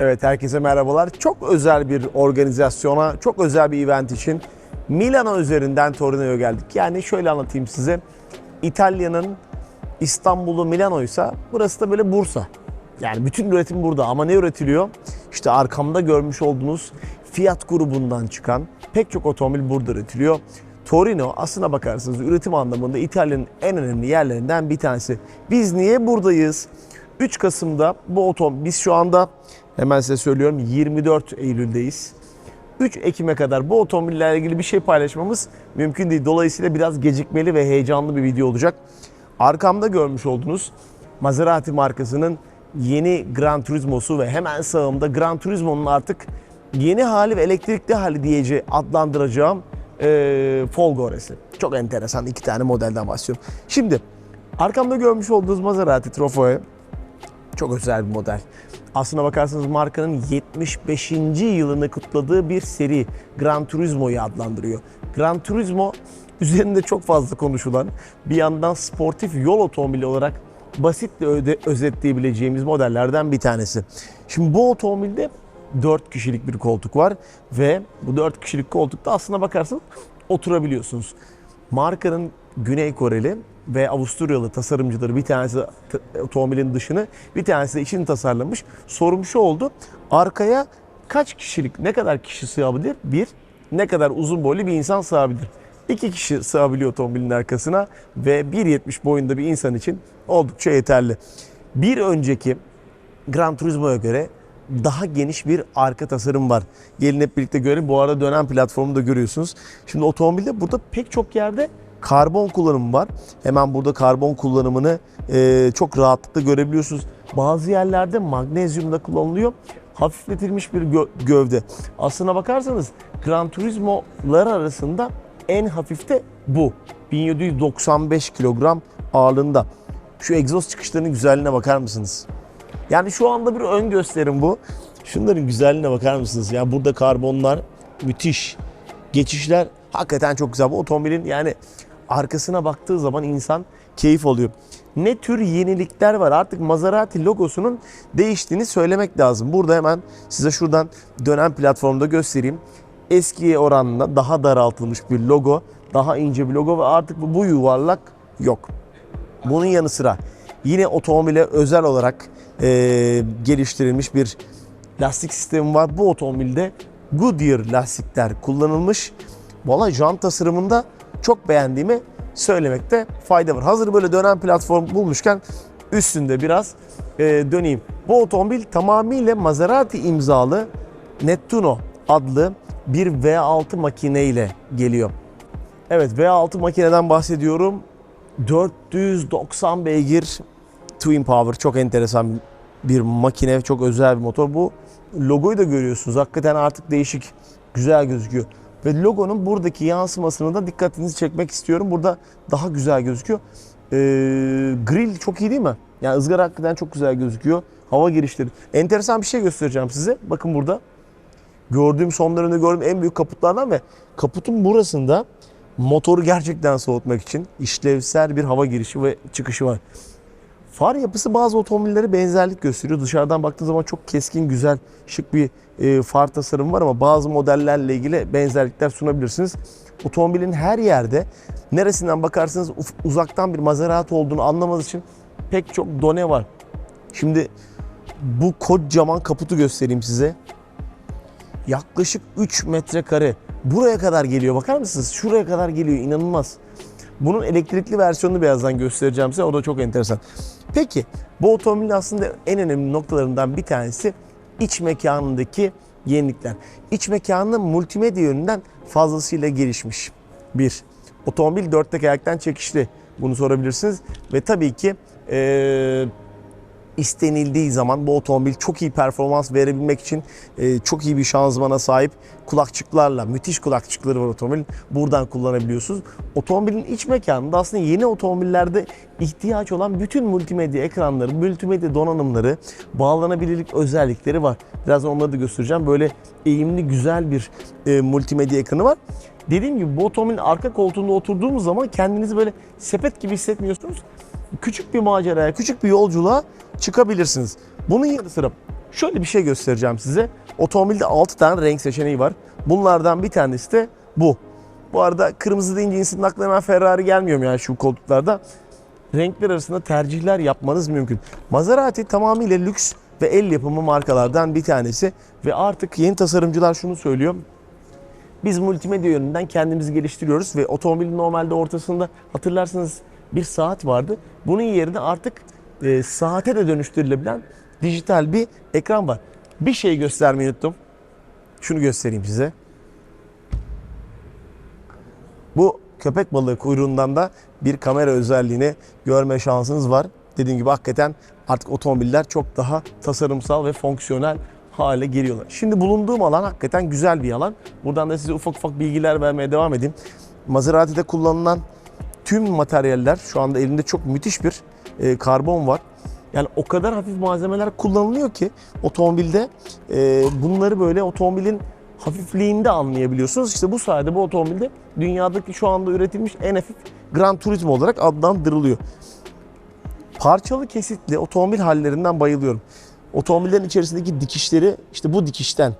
Evet herkese merhabalar. Çok özel bir organizasyona, çok özel bir event için Milano üzerinden Torino'ya geldik. Yani şöyle anlatayım size. İtalya'nın İstanbul'u Milano'ysa burası da böyle Bursa. Yani bütün üretim burada ama ne üretiliyor? İşte arkamda görmüş olduğunuz Fiat grubundan çıkan pek çok otomobil burada üretiliyor. Torino aslına bakarsanız üretim anlamında İtalya'nın en önemli yerlerinden bir tanesi. Biz niye buradayız? 3 Kasım'da bu otomobil, biz şu anda hemen size söylüyorum 24 Eylül'deyiz. 3 Ekim'e kadar bu otomobillerle ilgili bir şey paylaşmamız mümkün değil. Dolayısıyla biraz gecikmeli ve heyecanlı bir video olacak. Arkamda görmüş olduğunuz Maserati markasının yeni Gran Turismo'su ve hemen sağımda Gran Turismo'nun artık yeni hali ve elektrikli hali diyeceği adlandıracağım e, Folgores'i. Çok enteresan iki tane modelden bahsediyorum. Şimdi arkamda görmüş olduğunuz Maserati Trofeo çok özel bir model. Aslına bakarsanız markanın 75. yılını kutladığı bir seri Gran Turismo'yu adlandırıyor. Gran Turismo üzerinde çok fazla konuşulan bir yandan sportif yol otomobili olarak basitle öde, özetleyebileceğimiz modellerden bir tanesi. Şimdi bu otomobilde 4 kişilik bir koltuk var ve bu 4 kişilik koltukta aslına bakarsanız oturabiliyorsunuz. Markanın Güney Koreli ve Avusturyalı tasarımcıları bir tanesi otomobilin dışını bir tanesi de içini tasarlamış. Sorum şu oldu. Arkaya kaç kişilik ne kadar kişi sığabilir? Bir, ne kadar uzun boylu bir insan sığabilir? İki kişi sığabiliyor otomobilin arkasına ve 1.70 boyunda bir insan için oldukça yeterli. Bir önceki Gran Turismo'ya göre daha geniş bir arka tasarım var. Gelin hep birlikte görelim. Bu arada dönen platformu da görüyorsunuz. Şimdi otomobilde burada pek çok yerde karbon kullanımı var. Hemen burada karbon kullanımını e, çok rahatlıkla görebiliyorsunuz. Bazı yerlerde magnezyum da kullanılıyor. Hafifletilmiş bir gö- gövde. Aslına bakarsanız Gran Turismo'lar arasında en hafif de bu. 1795 kilogram ağırlığında. Şu egzoz çıkışlarının güzelliğine bakar mısınız? Yani şu anda bir ön gösterim bu. Şunların güzelliğine bakar mısınız? Ya burada karbonlar müthiş. Geçişler hakikaten çok güzel. Bu otomobilin yani arkasına baktığı zaman insan keyif alıyor. Ne tür yenilikler var? Artık Maserati logosunun değiştiğini söylemek lazım. Burada hemen size şuradan dönen platformda göstereyim. Eskiye oranla daha daraltılmış bir logo, daha ince bir logo ve artık bu, yuvarlak yok. Bunun yanı sıra yine otomobile özel olarak e, geliştirilmiş bir lastik sistemi var. Bu otomobilde Goodyear lastikler kullanılmış. Valla jant tasarımında çok beğendiğimi söylemekte fayda var. Hazır böyle dönen platform bulmuşken üstünde biraz e, döneyim. Bu otomobil tamamıyla Maserati imzalı Nettuno adlı bir V6 makine ile geliyor. Evet V6 makineden bahsediyorum. 490 beygir Twin Power çok enteresan bir makine, çok özel bir motor. Bu logoyu da görüyorsunuz. Hakikaten artık değişik, güzel gözüküyor. Ve logonun buradaki yansımasını da dikkatinizi çekmek istiyorum. Burada daha güzel gözüküyor. Ee, grill çok iyi değil mi? Yani ızgara hakikaten çok güzel gözüküyor. Hava girişleri. Enteresan bir şey göstereceğim size. Bakın burada. Gördüğüm son dönemde gördüğüm en büyük kaputlardan ve kaputun burasında motoru gerçekten soğutmak için işlevsel bir hava girişi ve çıkışı var. Far yapısı bazı otomobillere benzerlik gösteriyor. Dışarıdan baktığın zaman çok keskin, güzel, şık bir e, far tasarımı var ama bazı modellerle ilgili benzerlikler sunabilirsiniz. Otomobilin her yerde neresinden bakarsanız uzaktan bir Maserati olduğunu anlamanız için pek çok done var. Şimdi bu kocaman kaputu göstereyim size. Yaklaşık 3 metrekare. Buraya kadar geliyor. Bakar mısınız? Şuraya kadar geliyor. İnanılmaz. Bunun elektrikli versiyonunu birazdan göstereceğim size. O da çok enteresan. Peki bu otomobilin aslında en önemli noktalarından bir tanesi iç mekanındaki yenilikler. İç mekanı multimedya yönünden fazlasıyla gelişmiş. Bir, otomobil dört tekerlekten çekişli. Bunu sorabilirsiniz. Ve tabii ki eee istenildiği zaman bu otomobil çok iyi performans verebilmek için e, çok iyi bir şanzımana sahip kulakçıklarla, müthiş kulakçıkları var otomobilin. Buradan kullanabiliyorsunuz. Otomobilin iç mekanında aslında yeni otomobillerde ihtiyaç olan bütün multimedya ekranları, multimedya donanımları, bağlanabilirlik özellikleri var. Birazdan onları da göstereceğim. Böyle eğimli güzel bir e, multimedya ekranı var. Dediğim gibi bu otomobilin arka koltuğunda oturduğumuz zaman kendinizi böyle sepet gibi hissetmiyorsunuz küçük bir maceraya, küçük bir yolculuğa çıkabilirsiniz. Bunun yanı sıra Şöyle bir şey göstereceğim size. Otomobilde 6 tane renk seçeneği var. Bunlardan bir tanesi de bu. Bu arada kırmızı deyince insanın aklına hemen Ferrari gelmiyor yani şu koltuklarda? Renkler arasında tercihler yapmanız mümkün. Maserati tamamıyla lüks ve el yapımı markalardan bir tanesi. Ve artık yeni tasarımcılar şunu söylüyor. Biz multimedya yönünden kendimizi geliştiriyoruz ve otomobilin normalde ortasında hatırlarsanız bir saat vardı. Bunun yerine artık e, saate de dönüştürülebilen dijital bir ekran var. Bir şey göstermeyi unuttum. Şunu göstereyim size. Bu köpek balığı kuyruğundan da bir kamera özelliğini görme şansınız var. Dediğim gibi hakikaten artık otomobiller çok daha tasarımsal ve fonksiyonel hale geliyorlar. Şimdi bulunduğum alan hakikaten güzel bir alan. Buradan da size ufak ufak bilgiler vermeye devam edeyim. Maserati'de kullanılan tüm materyaller şu anda elimde çok müthiş bir e, karbon var. Yani o kadar hafif malzemeler kullanılıyor ki otomobilde e, bunları böyle otomobilin hafifliğinde anlayabiliyorsunuz. İşte bu sayede bu otomobilde dünyadaki şu anda üretilmiş en hafif Gran Turismo olarak adlandırılıyor. Parçalı kesitli otomobil hallerinden bayılıyorum. Otomobillerin içerisindeki dikişleri işte bu dikişten,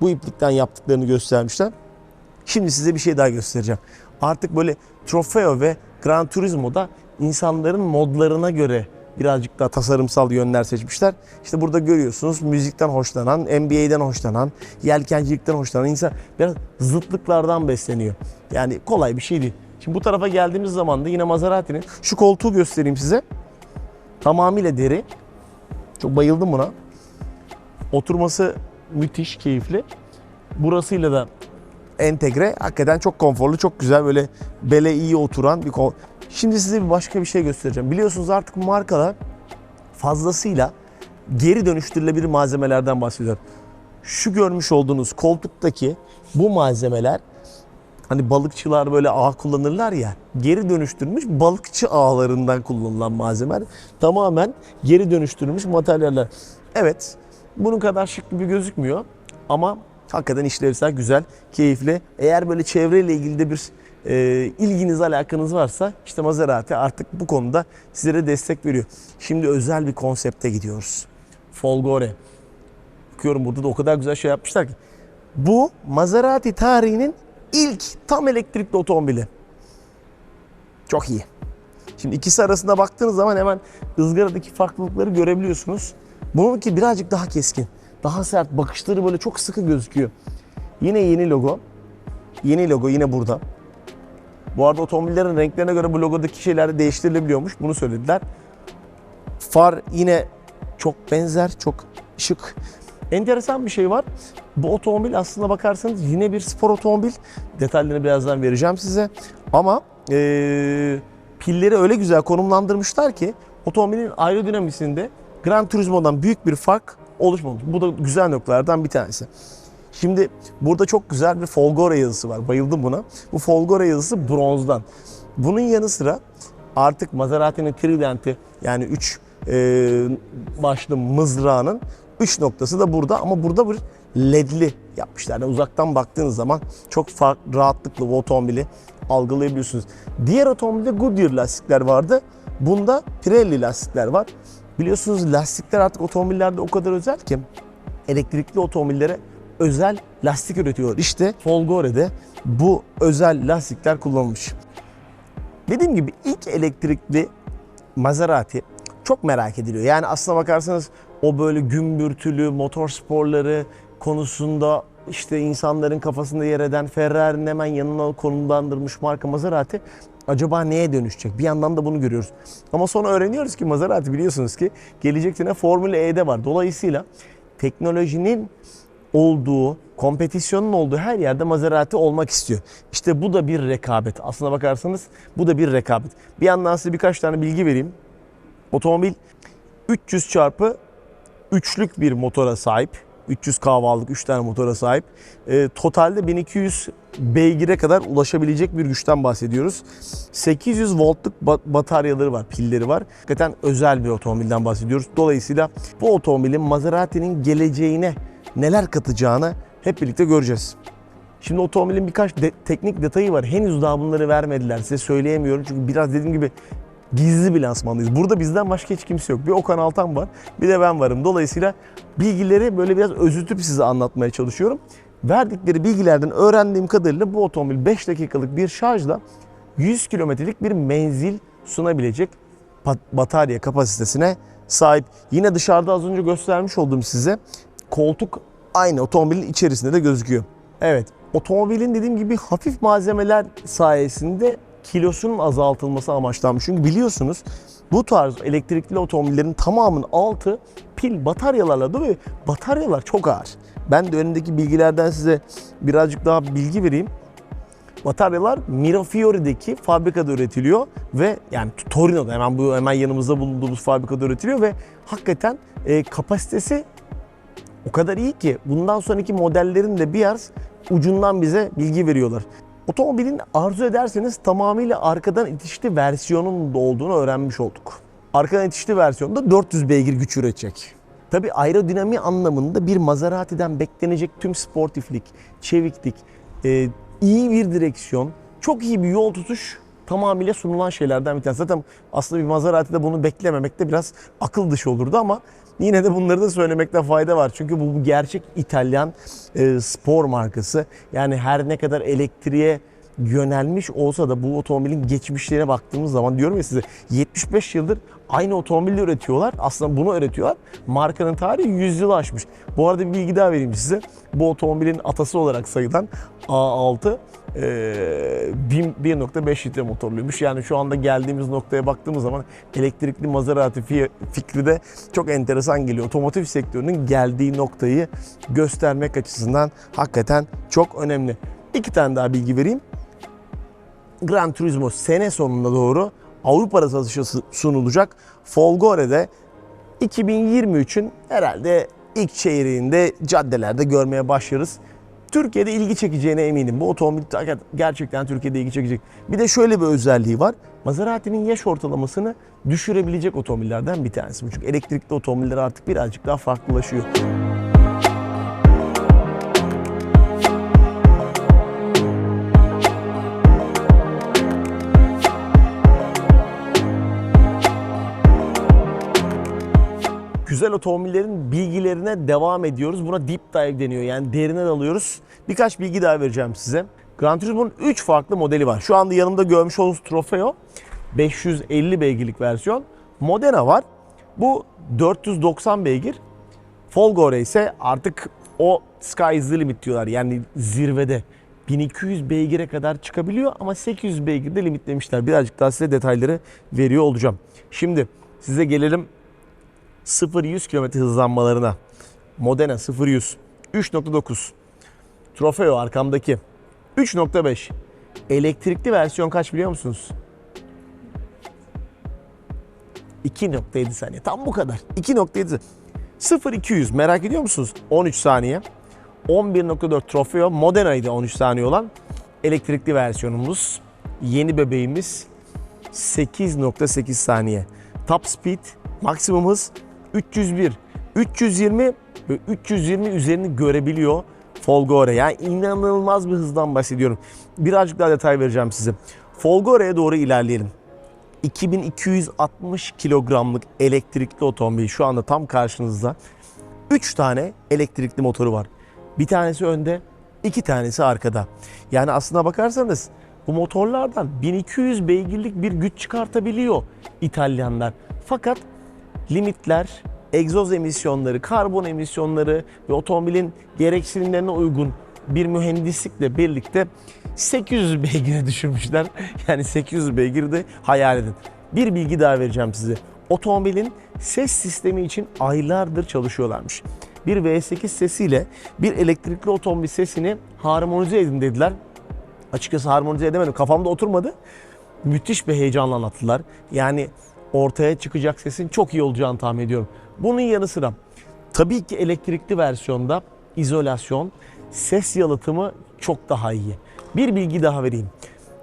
bu iplikten yaptıklarını göstermişler. Şimdi size bir şey daha göstereceğim. Artık böyle Trofeo ve Gran Turismo'da insanların modlarına göre birazcık daha tasarımsal yönler seçmişler. İşte burada görüyorsunuz müzikten hoşlanan, NBA'den hoşlanan, yelkencilikten hoşlanan insan biraz zıtlıklardan besleniyor. Yani kolay bir şey değil. Şimdi bu tarafa geldiğimiz zaman da yine Maserati'nin şu koltuğu göstereyim size. Tamamıyla deri. Çok bayıldım buna. Oturması müthiş, keyifli. Burasıyla da entegre. Hakikaten çok konforlu, çok güzel böyle bele iyi oturan bir kol. Şimdi size bir başka bir şey göstereceğim. Biliyorsunuz artık markalar fazlasıyla geri dönüştürülebilir malzemelerden bahsediyor. Şu görmüş olduğunuz koltuktaki bu malzemeler hani balıkçılar böyle ağ kullanırlar ya geri dönüştürülmüş balıkçı ağlarından kullanılan malzemeler tamamen geri dönüştürülmüş materyaller. Evet bunun kadar şık gibi gözükmüyor ama hakikaten işlevsel, güzel, keyifli. Eğer böyle çevreyle ilgili de bir e, ilginiz, alakanız varsa işte Maserati artık bu konuda sizlere destek veriyor. Şimdi özel bir konsepte gidiyoruz. Folgore. Bakıyorum burada da o kadar güzel şey yapmışlar ki. Bu Maserati tarihinin ilk tam elektrikli otomobili. Çok iyi. Şimdi ikisi arasında baktığınız zaman hemen ızgaradaki farklılıkları görebiliyorsunuz. Bununki birazcık daha keskin. Daha sert. Bakışları böyle çok sıkı gözüküyor. Yine yeni logo. Yeni logo yine burada. Bu arada otomobillerin renklerine göre bu logodaki şeyler de değiştirilebiliyormuş. Bunu söylediler. Far yine çok benzer, çok şık. Enteresan bir şey var. Bu otomobil aslında bakarsanız yine bir spor otomobil. Detaylarını birazdan vereceğim size. Ama eee, pilleri öyle güzel konumlandırmışlar ki otomobilin aerodinamisinde Gran Turismo'dan büyük bir fark oluşmamış. Bu da güzel noktalardan bir tanesi. Şimdi burada çok güzel bir Folgore yazısı var. Bayıldım buna. Bu Folgore yazısı bronzdan. Bunun yanı sıra artık Maserati'nin Trident'i yani 3 başlı mızrağının 3 noktası da burada ama burada bir ledli yapmışlar. Yani uzaktan baktığınız zaman çok farklı, rahatlıkla bu otomobili algılayabiliyorsunuz. Diğer otomobilde Goodyear lastikler vardı. Bunda Pirelli lastikler var. Biliyorsunuz lastikler artık otomobillerde o kadar özel ki elektrikli otomobillere özel lastik üretiyorlar. İşte Folgore'de bu özel lastikler kullanılmış. Dediğim gibi ilk elektrikli Maserati çok merak ediliyor. Yani aslına bakarsanız o böyle gümbürtülü motor sporları konusunda işte insanların kafasında yer eden Ferrari'nin hemen yanına konumlandırmış marka Maserati acaba neye dönüşecek? Bir yandan da bunu görüyoruz. Ama sonra öğreniyoruz ki Maserati biliyorsunuz ki gelecek sene Formula E'de var. Dolayısıyla teknolojinin olduğu, kompetisyonun olduğu her yerde Maserati olmak istiyor. İşte bu da bir rekabet. Aslına bakarsanız bu da bir rekabet. Bir yandan size birkaç tane bilgi vereyim. Otomobil 300 çarpı üçlük bir motora sahip. 300 kahvalık 3 tane motora sahip. E, totalde 1200 beygire kadar ulaşabilecek bir güçten bahsediyoruz. 800 voltluk ba- bataryaları var, pilleri var. Hakikaten özel bir otomobilden bahsediyoruz. Dolayısıyla bu otomobilin Maserati'nin geleceğine neler katacağını hep birlikte göreceğiz. Şimdi otomobilin birkaç de- teknik detayı var. Henüz daha bunları vermediler. Size söyleyemiyorum çünkü biraz dediğim gibi gizli bir lansmandayız. Burada bizden başka hiç kimse yok. Bir Okan Altan var, bir de ben varım. Dolayısıyla bilgileri böyle biraz özütüp size anlatmaya çalışıyorum. Verdikleri bilgilerden öğrendiğim kadarıyla bu otomobil 5 dakikalık bir şarjla 100 kilometrelik bir menzil sunabilecek batarya kapasitesine sahip. Yine dışarıda az önce göstermiş olduğum size koltuk aynı otomobilin içerisinde de gözüküyor. Evet, otomobilin dediğim gibi hafif malzemeler sayesinde kilosunun azaltılması amaçlanmış. Çünkü biliyorsunuz bu tarz elektrikli otomobillerin tamamının altı pil bataryalarla dolu ve bataryalar çok ağır. Ben de önündeki bilgilerden size birazcık daha bilgi vereyim. Bataryalar Mirafiore'deki fabrikada üretiliyor ve yani Torino'da hemen bu hemen yanımızda bulunduğumuz fabrikada üretiliyor ve hakikaten e, kapasitesi o kadar iyi ki bundan sonraki modellerin de biraz ucundan bize bilgi veriyorlar. Otomobilin arzu ederseniz tamamıyla arkadan itişli versiyonun da olduğunu öğrenmiş olduk. Arkadan itişli versiyonda 400 beygir güç üretecek. Tabi aerodinami anlamında bir Maserati'den beklenecek tüm sportiflik, çeviklik, e, iyi bir direksiyon, çok iyi bir yol tutuş tamamıyla sunulan şeylerden bir tanesi. Zaten aslında bir Maserati'de bunu beklememek de biraz akıl dışı olurdu ama yine de bunları da söylemekte fayda var. Çünkü bu bu gerçek İtalyan e, spor markası. Yani her ne kadar elektriğe yönelmiş olsa da bu otomobilin geçmişlerine baktığımız zaman diyorum ya size 75 yıldır aynı otomobili üretiyorlar. Aslında bunu üretiyorlar. Markanın tarihi 100 yılı aşmış. Bu arada bir bilgi daha vereyim size. Bu otomobilin atası olarak sayılan A6 e, 1.5 litre motorluymuş. Yani şu anda geldiğimiz noktaya baktığımız zaman elektrikli Maserati fi- fikri de çok enteresan geliyor. Otomotiv sektörünün geldiği noktayı göstermek açısından hakikaten çok önemli. İki tane daha bilgi vereyim. Gran Turismo sene sonuna doğru Avrupa'da satışa sunulacak. Folgore'de 2023'ün herhalde ilk çeyreğinde caddelerde görmeye başlarız. Türkiye'de ilgi çekeceğine eminim. Bu otomobil gerçekten Türkiye'de ilgi çekecek. Bir de şöyle bir özelliği var. Maserati'nin yaş ortalamasını düşürebilecek otomobillerden bir tanesi. Çünkü elektrikli otomobiller artık birazcık daha farklılaşıyor. Güzel otomobillerin bilgilerine devam ediyoruz. Buna deep dive deniyor. Yani derine dalıyoruz. Birkaç bilgi daha vereceğim size. Gran Turismo'nun 3 farklı modeli var. Şu anda yanımda görmüş olduğunuz Trofeo 550 beygirlik versiyon. Modena var. Bu 490 beygir. Folgore ise artık o sky is the limit diyorlar. Yani zirvede 1200 beygire kadar çıkabiliyor ama 800 beygirde limitlemişler. Birazcık daha size detayları veriyor olacağım. Şimdi size gelelim 0-100 km hızlanmalarına. Modena 0-100 3.9. Trofeo arkamdaki 3.5. Elektrikli versiyon kaç biliyor musunuz? 2.7 saniye. Tam bu kadar. 2.7. 0-200 merak ediyor musunuz? 13 saniye. 11.4 Trofeo Modena'ydı 13 saniye olan elektrikli versiyonumuz. Yeni bebeğimiz 8.8 saniye. Top speed maksimum hız 301. 320 ve 320 üzerini görebiliyor Folgore. Yani inanılmaz bir hızdan bahsediyorum. Birazcık daha detay vereceğim size. Folgore'ye doğru ilerleyelim. 2260 kilogramlık elektrikli otomobil şu anda tam karşınızda. 3 tane elektrikli motoru var. Bir tanesi önde, iki tanesi arkada. Yani aslına bakarsanız bu motorlardan 1200 beygirlik bir güç çıkartabiliyor İtalyanlar. Fakat limitler, egzoz emisyonları, karbon emisyonları ve otomobilin gereksinimlerine uygun bir mühendislikle birlikte 800 beygire düşürmüşler. Yani 800 beygir de hayal edin. Bir bilgi daha vereceğim size. Otomobilin ses sistemi için aylardır çalışıyorlarmış. Bir V8 sesiyle bir elektrikli otomobil sesini harmonize edin dediler. Açıkçası harmonize edemedim. Kafamda oturmadı. Müthiş bir heyecanla anlattılar. Yani ortaya çıkacak sesin çok iyi olacağını tahmin ediyorum. Bunun yanı sıra tabii ki elektrikli versiyonda izolasyon, ses yalıtımı çok daha iyi. Bir bilgi daha vereyim.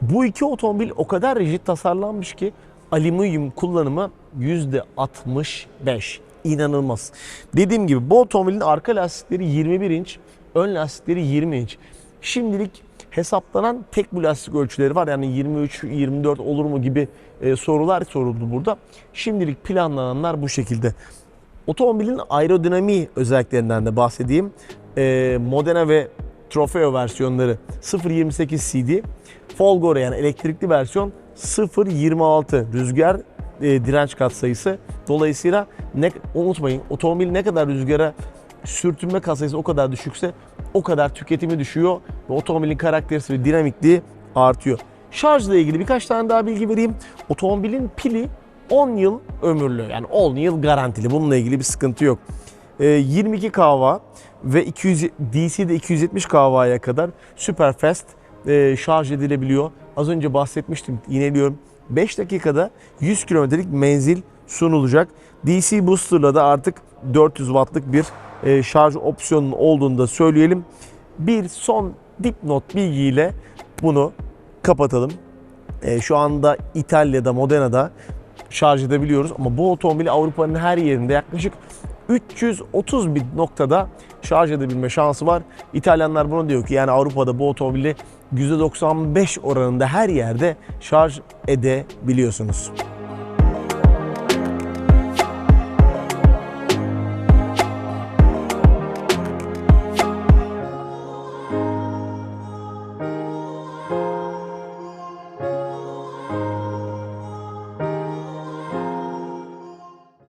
Bu iki otomobil o kadar rigid tasarlanmış ki alüminyum kullanımı %65. İnanılmaz. Dediğim gibi bu otomobilin arka lastikleri 21 inç, ön lastikleri 20 inç. Şimdilik hesaplanan tek bu lastik ölçüleri var. Yani 23-24 olur mu gibi e, sorular soruldu burada. Şimdilik planlananlar bu şekilde. Otomobilin aerodinamiği özelliklerinden de bahsedeyim. E, Modena ve Trofeo versiyonları 0.28 CD. Folgore yani elektrikli versiyon 0.26 rüzgar e, direnç katsayısı. Dolayısıyla ne, unutmayın otomobil ne kadar rüzgara sürtünme katsayısı o kadar düşükse o kadar tüketimi düşüyor ve otomobilin karakteristiği ve dinamikliği artıyor. Şarjla ilgili birkaç tane daha bilgi vereyim. Otomobilin pili 10 yıl ömürlü yani 10 yıl garantili. Bununla ilgili bir sıkıntı yok. Ee, 22 kW ve 200 DC'de 270 kW'ya kadar super fast e, şarj edilebiliyor. Az önce bahsetmiştim yineliyorum. 5 dakikada 100 kilometrelik menzil sunulacak. DC booster'la da artık 400 wattlık bir e, şarj opsiyonunun olduğunu da söyleyelim. Bir son dipnot bilgiyle bunu kapatalım. E, şu anda İtalya'da, Modena'da şarj edebiliyoruz ama bu otomobili Avrupa'nın her yerinde yaklaşık 330 bin noktada şarj edebilme şansı var. İtalyanlar bunu diyor ki yani Avrupa'da bu otomobili %95 oranında her yerde şarj edebiliyorsunuz.